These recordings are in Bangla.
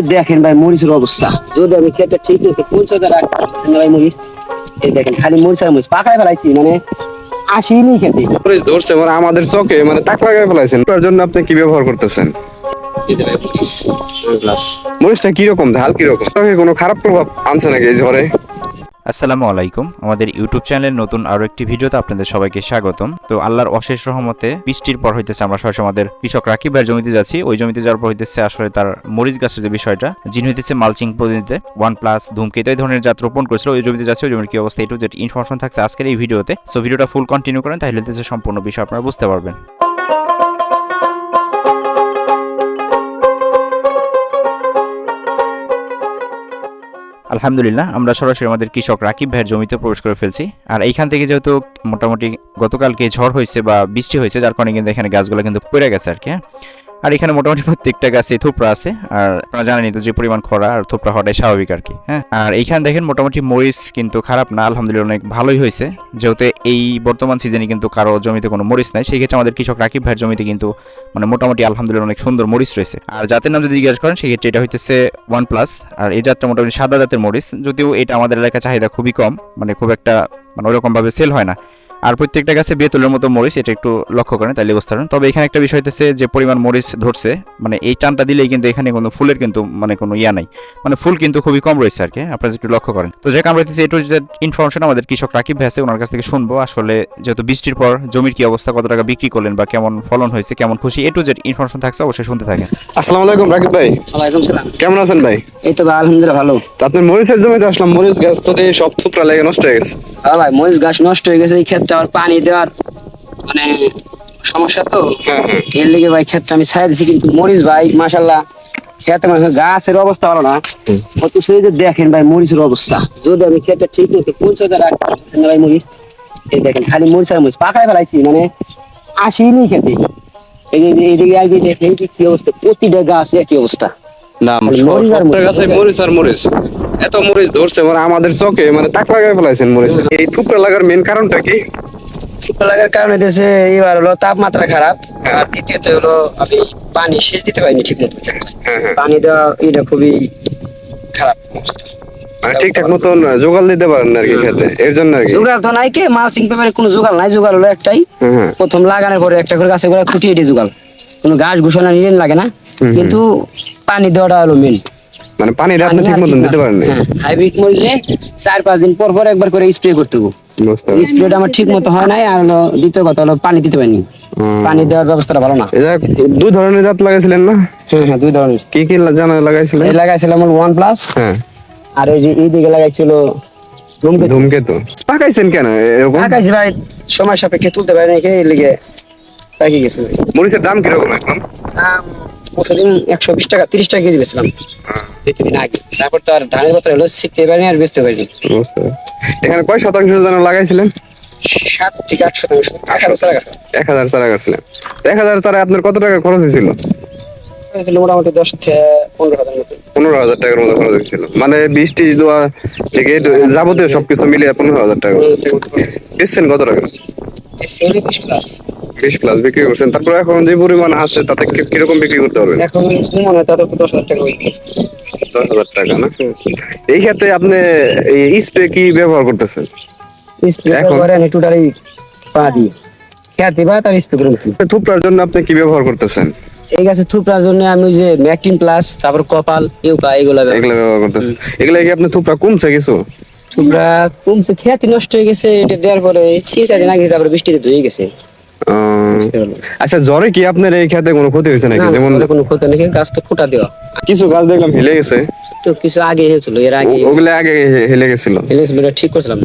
যে দেখেন ভাই মরিচের অবস্থা। যদি আমি খেতে ঠিক মতো পৌঁছাতে রাখতাম ভাই মরিচ এই দেখেন খালি মরিচ আর মরিচ। পাকায় ফেলাইছি মানে আসিনি খেতে। মরিচ ধরছে মানে আমাদের চোখে মানে তাক লাগায় ফেলাইছেন। তার জন্য আপনি কি ব্যবহার করতেছেন? মরিচটা কীরকম? ঝাল কীরকম? কোনো খারাপ প্রভাব আনছে নাকি এই ঝড়ে? আসসালামু আলাইকুম। আমাদের ইউটিউব চ্যানেলের নতুন আরও একটি ভিডিওতে আপনাদের সবাইকে স্বাগতম। তো আল্লাহর অশেষ রহমতে বৃষ্টির পর হইতেছে আমরা সরাসরি আমাদের কৃষক রাকিব ভাইয়ের জমিতে যাচ্ছি। ওই জমিতে যাওয়ার পর হইতেছে আসলে তার মরিচ গাছের যে বিষয়টা, যিনি হইতেছে মালচিং পদ্ধতিতে ওয়ান প্লাস ধূমকেতু এই ধরনের জাত রোপণ করেছিল, ওই জমিতে যাচ্ছে, ওই জমির কি অবস্থা, এটু যেটা ইনফরমেশন থাকছে আজকের এই ভিডিওতে। সো ভিডিওটা ফুল কন্টিনিউ করেন, তাহলে হইতেছে সম্পূর্ণ বিষয় আপনারা বুঝতে পারবেন। আলহামদুলিল্লাহ, আমরা সরাসরি আমাদের কৃষক রাকিব ভাইয়ের জমিতে প্রবেশ করে ফেলছি আর এইখান থেকে যেহেতু মোটামুটি গতকালকে ঝড় হয়েছে বা বৃষ্টি হয়েছে, যার কারণে কিন্তু এখানে গাছগুলো কিন্তু পড়ে গেছে আর কি হ্যাঁ। আর এখানে মোটামুটি প্রত্যেকটা গাছে থোপড়া আছে, আর আপনারা জানেনই তো যে পরিমাণ খরা আর থোপড়া হওয়াটাই স্বাভাবিক আর কি হ্যাঁ? আর এইখানে দেখেন মোটামুটি মরিচ কিন্তু খারাপ না, আলহামদুলিল্লাহ অনেক ভালোই হয়েছে। যেহেতু এই বর্তমান সিজনে কিন্তু কারও জমিতে কোনো মরিচ নাই, সেই ক্ষেত্রে আমাদের কৃষক রাকিব ভাইয়ের জমিতে কিন্তু মানে মোটামুটি আলহামদুলিল্লাহ অনেক সুন্দর মরিচ রয়েছে। আর জাতের নাম যদি জিজ্ঞেস করেন সেক্ষেত্রে এটা হইতেছে ওয়ান প্লাস আর এই জাতটা মোটামুটি সাদা জাতের মরিচ, যদিও এটা আমাদের এলাকায় চাহিদা খুবই কম মানে খুব একটা মানে ওরকম ভাবে সেল হয় না। আর প্রত্যেকটা গাছে বেতুলের মতো মরিচ এটা একটু লক্ষ্য করেন তাহলে বুঝতে পারেন তবে এখানে একটা বিষয় হইতেছে যে পরিমাণ মরিচ ধরছে মানে এই টানটা দিলেই কিন্তু এখানে কোনো ফুলের কিন্তু মানে কোনো ইয়া নাই। মানে ফুল কিন্তু খুবই কম রয়েছে আর কি আপনারা একটু লক্ষ্য করেন। তো যে আমরা এটু যে ইনফরমেশন আমাদের কৃষক রাকিব ভাই ওনার কাছ থেকে শুনব। আসলে যেহেতু বৃষ্টির পর জমির কি অবস্থা কত টাকা বিক্রি করলেন বা কেমন ফলন হয়েছে কেমন খুশি এটু যে ইনফরমেশন থাকছে অবশ্যই শুনতে থাকেন। আসসালামু আলাইকুম রাকিব ভাই। ওয়ালাইকুম সালাম। কেমন আছেন ভাই? এই তো আলহামদুলিল্লাহ ভালো। তো আপনার মরিচের জমিতে আসলাম মরিচ গাছ তো সব থুপড়া লেগে নষ্ট হয়ে গেছে। হ্যাঁ ভাই মরিচ গাছ নষ্ট হয়ে গেছে এই আর পানি দেওয়ার মানে সমস্যা তো? হ্যাঁ হ্যাঁ। এর লেগে ভাই ক্ষেতটা আমি ছাই দিছি কিন্তু মরিচ ভাই মাশাল্লাহ খেতে মানে গাছের অবস্থা ভালো না। শুয়ে যে দেখেন ভাই মরিচের অবস্থা যদি আমি খেতে ঠিক মতো পৌঁছাতে রাখি ভাই মরিচ এই দেখেন খালি মরিচ আর মরিচ পাকায় ফেলাইছি মানে আসিনি খেতে এই যে এইদিকে আগে দেখেন এই যে কি অবস্থা প্রতিটা গাছ একই অবস্থা। না মরিচ আর মরিচ। গাছে মরিচ আর মরিচ। এত মরিচ ধরছে মানে আমাদের চোখে মানে তাক লাগাই ফেলাইছেন মরিচ। এই থুপড়া লাগার মেন কারণটা কি? লাগার কারণে দেশে এবার হলো তাপমাত্রা খারাপ। আর দ্বিতীয়ত হলো আমি পানি সেচ দিতে পারিনি ঠিক মতো। হ্যাঁ হ্যাঁ। পানি দেওয়া এটা খুবই খারাপ অবস্থা। মানে ঠিকঠাক মতন জোগাল দিতে পারেন আর কি খেতে। এর জন্য আর কি। জোগাড় তো নাই কে মালচিং পেপারে কোনো জোগাড় নাই জোগাড় হলো একটাই। হ্যাঁ প্রথম লাগানোর পরে একটা করে গাছে করে খুঁটিয়ে দিয়ে জোগাড় কোনো ঘাস ঘুষানো নিয়ে লাগে না কিন্তু পানি দেওয়াটা হলো মেন মানে পানিটা আপনি ঠিক মতন দিতে পারেন হাইব্রিড মরিচে চার পাঁচ দিন পর পর একবার করে স্প্রে করতে হবে। স্প্রেটা আমার ঠিক মতো হয় নাই আর হলো দ্বিতীয় কথা হলো পানি দিতে পারিনি। পানি দেওয়ার ব্যবস্থাটা ভালো না। এই দুই ধরনের জাত লাগাইছিলেন না? হ্যাঁ হ্যাঁ দুই ধরনের। কি কি জানা লাগাইছিলেন? এই লাগাইছিলাম ওয়ান প্লাস হ্যাঁ। আর ওই যে এইদিকে লাগাইছিল ধূমকেতু। পাকাইছেন কেন এরকম? লাগাইছি ভাই সময় সাপেক্ষে তুলতে পারি নাকি এই লিগে পাকি গেছে মরিচের দাম কীরকম এখন? দাম প্রতিদিন একশো বিশ টাকা তিরিশ টাকা কেজি বেছিলাম দুই তিন দিন আগে। তারপর তো আর ধানের বছর হলো শিখতে পারিনি আর বেচতে পারিনি। এখানে কয় শতাংশ যেন লাগাইছিলেন? সাত থেকে আট শতাংশ। এক হাজার চারা গাছছিলেন এক হাজার চারা আপনার কত টাকা খরচ হয়েছিল? হয়েছিল মোটামুটি দশ পনেরো হাজার মতো। পনেরো হাজার টাকার মতো খরচ হয়েছিল। মানে বিশ টিস দেওয়া থেকে যাবতীয় সবকিছু মিলিয়ে পনেরো হাজার টাকা। বেচছেন কত টাকা? প্লাস বিশ প্লাস বিক্রি করছেন। তারপর এখন যে পরিমাণ আছে তাতে কীরকম বিক্রি করতে পারবেন? এখন মনে হয় তাদের দশ হাজার টাকা দশ হাজার টাকা না? এই ক্ষেত্রে আপনি এই স্প্রে কি ব্যবহার করতেছেন? স্প্রে এখন? করে আমি পা দিই। খেতে বা তার স্প্রে করে থুপড়ার জন্য আপনি কি ব্যবহার করতেছেন? এই গাছে থুপড়ার জন্য আমি যে ম্যাকটিন প্লাস তারপর কপাল ইউকা এগুলা ব্যবহার এগুলো ব্যবহার করতেছেন। এগুলো কি আপনি থুপড়া কমছে কিছু? থুপড়া কমছে খেতে নষ্ট হয়ে গেছে এটা দেওয়ার পরে চার দিন আগে তারপরে বৃষ্টিতে ধুয়ে গেছে। আচ্ছা জ্বরে কি আপনার এই খেতে কোনো ক্ষতি হয়েছে নাকি? যেমন কোনো ক্ষতি নেই গাছ তো ফুটা দেওয়া। কিছু গাছ দেখলাম হেলে গেছে। তো কিছু আগে হয়েছিল এর আগে। ওগুলো আগে হেলে গেছিল। হেলেছিল এটা ঠিক করছিলাম।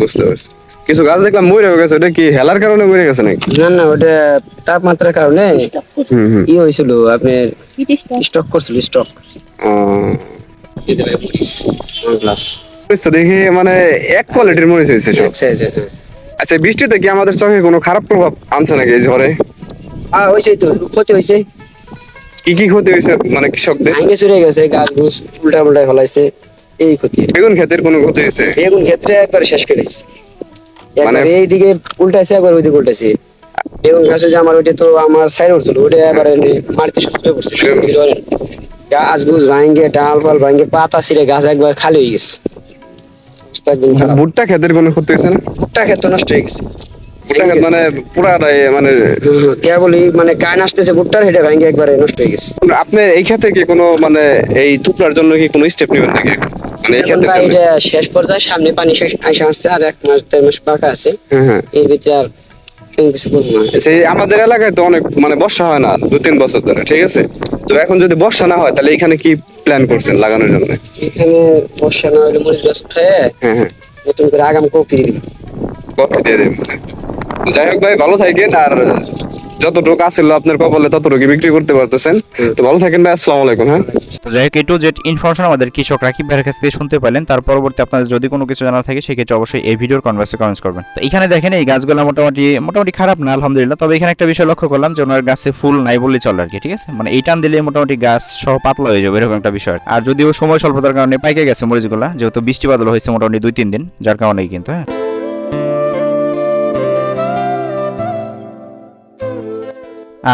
বুঝতে পারছি। কিছু গাছ দেখলাম মরে গেছে ওটা কি হেলার কারণে মরে গেছে নাকি? না না ওটা তাপমাত্রার কারণে ই হয়েছিল আপনার স্টক করছিল স্টক দেখি মানে এক কোয়ালিটির মরিচ হয়েছে সব। আচ্ছা হ্যাঁ। বৃষ্টিতে কি আমাদের চোখে কোনো খারাপ প্রভাব আনছে নাকি এই ঝড়ে? আহ হয়েছে তো ক্ষতি হয়েছে। কি কি ক্ষতি হয়েছে মানে কৃষকদের? ভাঙে চুরে গেছে গাছ ঘুষ উল্টা উল্টা ফলাইছে এই ক্ষতি। বেগুন ক্ষেতের কোনো ক্ষতি হয়েছে? বেগুন ক্ষেত্রে একবার শেষ করে একবার মানে- এইদিকে উল্টাছে একবার ওইদিকে উল্টাছে বেগুন গাছে যে আমার ওইটা তো আমার সাইড উঠছিল ওইটা মাটিতে শুকিয়ে পড়ছে শুয়ে পড়ছে। গাছ বুঝ ভাঙ্গে ডাল ফাল ভাঙে পাতা ছিঁড়ে গাছ একবার খালি হয়ে গেছে। ভুট্টা ক্ষেতের কোনো ক্ষতি হয়েছে না? ভুট্টা ক্ষেত নষ্ট হয়ে গেছে। ভুট্টা ক্ষেত মানে মানে মানে কান আসতেছে ভুট্টার হেঁটে ভাঙ্গে একবারে নষ্ট হয়ে গেছে। আপনি এই ক্ষেত্রে কি কোনো মানে এই টুকরার জন্য কি কোনো স্টেপ নেবেন নাকি? মানে এই এখন ক্ষেত্রে ভাই এটা শেষ পর্যায়ে সামনে পানি শেষ আইসা আসছে আর এক মাস দেড় মাস পাকা আছে। হ্যাঁ হ্যাঁ। এর ভিতরে আর কিছু করব না। সেই আমাদের এলাকায় তো অনেক মানে বর্ষা হয় না দু তিন বছর ধরে ঠিক আছে? তো এখন যদি বর্ষা না হয় তাহলে এখানে কি প্ল্যান করছেন লাগানোর জন্য? এখানে বর্ষা না হলে মরিচ গাছ উঠে হ্যাঁ হ্যাঁ। নতুন করে আগাম কপি দিবি। কপি দিয়ে দেবেন যাই হোক ভাই ভালো থাকেন আর যতটুকু আছিল আপনার কপালে ততটুকু বিক্রি করতে পারতেছেন। তো ভালো থাকেন ভাই আসসালামু আলাইকুম হ্যাঁ? তো যাই হোক এটু জেড ইনফরমেশন আমাদের কৃষক রাকিব ভাইয়ের কাছ থেকে শুনতে পেলেন তার পরবর্তী আপনাদের যদি কোনো কিছু জানার থাকে সেক্ষেত্রে অবশ্যই এই ভিডিওর কনভার্সে কমেন্টস করবেন। তো এখানে দেখেন এই গাছগুলো মোটামুটি মোটামুটি খারাপ না আলহামদুলিল্লাহ। তবে এখানে একটা বিষয় লক্ষ্য করলাম যে ওনার গাছে ফুল নাই বললেই চলে আর কি ঠিক আছে? মানে এই টান দিলে মোটামুটি গাছ সহ পাতলা হয়ে যাবে এরকম একটা বিষয়। আর যদিও সময় স্বল্পতার কারণে পাইকে গেছে মরিচগুলা যেহেতু বৃষ্টি বাদল হয়েছে মোটামুটি দুই তিন দিন যার কারণেই কিন্তু হ্যাঁ?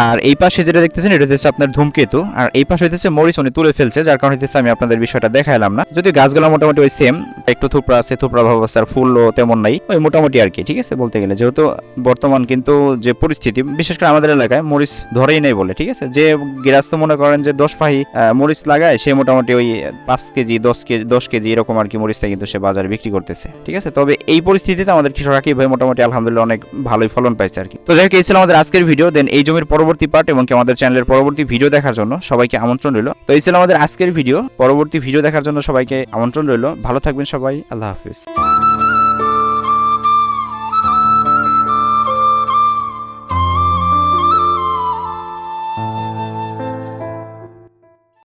আর এই পাশে যেটা দেখতেছেন, এটা হচ্ছে আপনার ধূমকেতু। আর এই পাশে হইতেছে মরিচ উনি তুলে ফেলছে, যার কারণে হইতেছে আমি আপনাদের বিষয়টা দেখাইলাম না। যদি গাছগুলো মোটামুটি ওই সেম একটু থুপড়া আছে থুপড়া ভাব আছে, আর ফুলও তেমন নাই। ওই মোটামুটি আর কি, ঠিক আছে? বলতে গেলে যেহেতু বর্তমান কিন্তু যে পরিস্থিতি, বিশেষ করে আমাদের এলাকায় মরিচ ধরেই নেই বলে, ঠিক আছে? যে গৃহস্থ মনে করেন যে দশ ফাহি মরিচ লাগায়, সে মোটামুটি ওই পাঁচ কেজি, দশ কেজি দশ কেজি এরকম আর কি মরিচটা কিন্তু সে বাজারে বিক্রি করতেছে, ঠিক আছে? তবে এই পরিস্থিতিতে আমাদের কৃষকরা ভাই মোটামুটি আলহামদুলিল্লাহ অনেক ভালোই ফলন পাইছে আর কি। তো যাই হোক, এই ছিল আমাদের আজকের ভিডিও দেন এই জমির পরবর্তী পার্ট এবং কি আমাদের চ্যানেলের পরবর্তী ভিডিও দেখার জন্য সবাইকে আমন্ত্রণ রইল। তো এই ছিল আমাদের আজকের ভিডিও পরবর্তী ভিডিও দেখার জন্য সবাইকে আমন্ত্রণ রইল। ভালো থাকবেন সবাই। আল্লাহ হাফিজ।